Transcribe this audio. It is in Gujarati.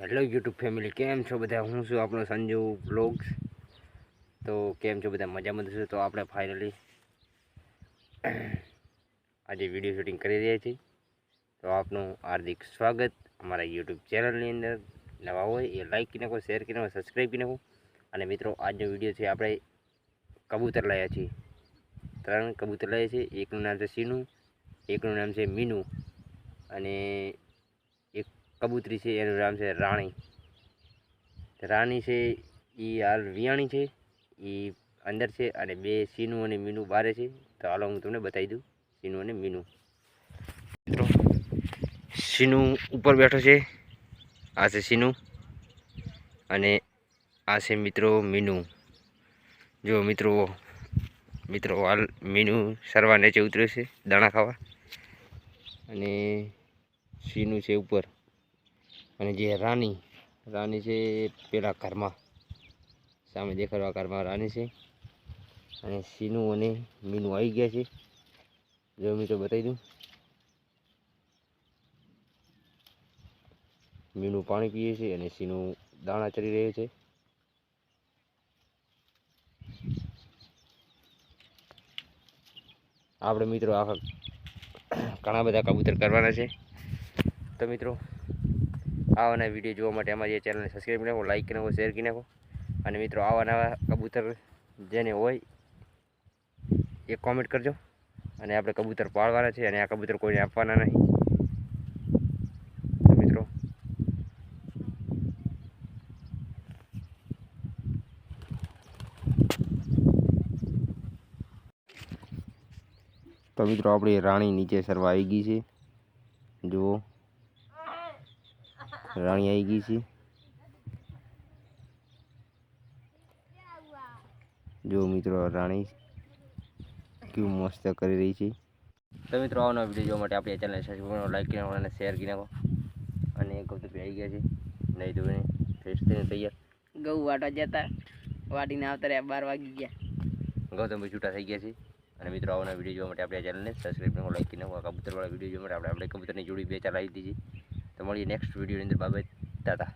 હેલો યુટ્યુબ ફેમિલી કેમ છો બધા? હું છું આપણો સંજુ બ્લોગ્સ તો કેમ છો બધા? મજામાં છું? તો આપણે ફાઇનલી આજે વીડિયો શૂટિંગ કરી રહ્યા છીએ. તો આપનું હાર્દિક સ્વાગત. અમારા યુટ્યુબ ચેનલની અંદર નવા હોય એ લાઇક કરી નાખો શેર કરી નાખો સબસ્ક્રાઈબ કરી નાખો. અને મિત્રો, આજનો વીડિયો છે આપણે કબૂતર લાવ્યા છીએ. ત્રણ કબૂતર લાવ્યા છીએ એકનું નામ છે સીનું, એકનું નામ છે મીનુ. અને કબૂતરી છે, એનું નામ છે રાણી. રાણી છે, એ હાલ વિયાણી છે, એ અંદર છે અને બે સીનું અને મીનું બારે છે. તો હાલો હું તમને બતાવી દઉં, સીનું અને મીનું. મિત્રો, સીનું ઉપર બેઠો છે. આ છે સીનું અને આ છે મિત્રો મીનું. જો મિત્રો મિત્રો હાલ મીનું સરવા નીચે ઉતર્યો છે, દાણા ખાવા. અને સીનું છે ઉપર. અને જે રાની રાની છે પેલા ઘરમાં, સામે દેખાડવા ઘરમાં રાની છે. અને સીનું અને મીનું આવી ગયા છે. જો મિત્રો બતાવી દઉં. મીનું પાણી પીએ છે અને સીનું દાણા ચરી રહ્યો છે. આપણે મિત્રો આખા ઘણા બધા કબૂતર કરવાના છે. તો મિત્રો આવાના વીડિયો જોવા માટે અમારી ચેનલને સબસ્ક્રાઈબ કરી નાખો લાઈક કરી નાખો શેર કરી નાખો. અને મિત્રો આવા નવા કબૂતર જેને હોય, એ કોમેન્ટ કરજો. અને આપણે કબૂતર પાળવાના છે અને આ કબૂતર કોઈને આપવાના નહીં. તો મિત્રો તો મિત્રો આપણી રાણી નીચે સરવા આવી ગઈ છે. જુઓ. રાણી આવી ગઈ છે. જો મિત્રો રાણી કેવું મસ્ત કરી રહી છે. તો મિત્રો આવનો વીડિયો જોવા માટે આપણી ચેનલ સબસ્ક્રાઈબ કરો લાઈક કરી અને શેર કરી નાખો. અને ગૌતમ આવી ગયા છે. નહીં તો ફ્રેશ થઈને તૈયાર. ગૌ વાટવા જતા વાટીને આવતા રહ્યા બાર વાગી ગયા. ગૌતમભાઈ છૂટા થઈ ગયા છે. અને મિત્રો આવના વીડિયો જોવા માટે આપણે ચેનલને સબસ્ક્રાઈબ કરો લાઈક કરી નાખો. કબૂતરવાળા વીડિયો જોવા માટે આપણે આપણે કબૂતરની જોડી બે ચાર આવી દીધી તો મળીએ નેક્સ્ટ વિડીયોની અંદર બાબત દાદા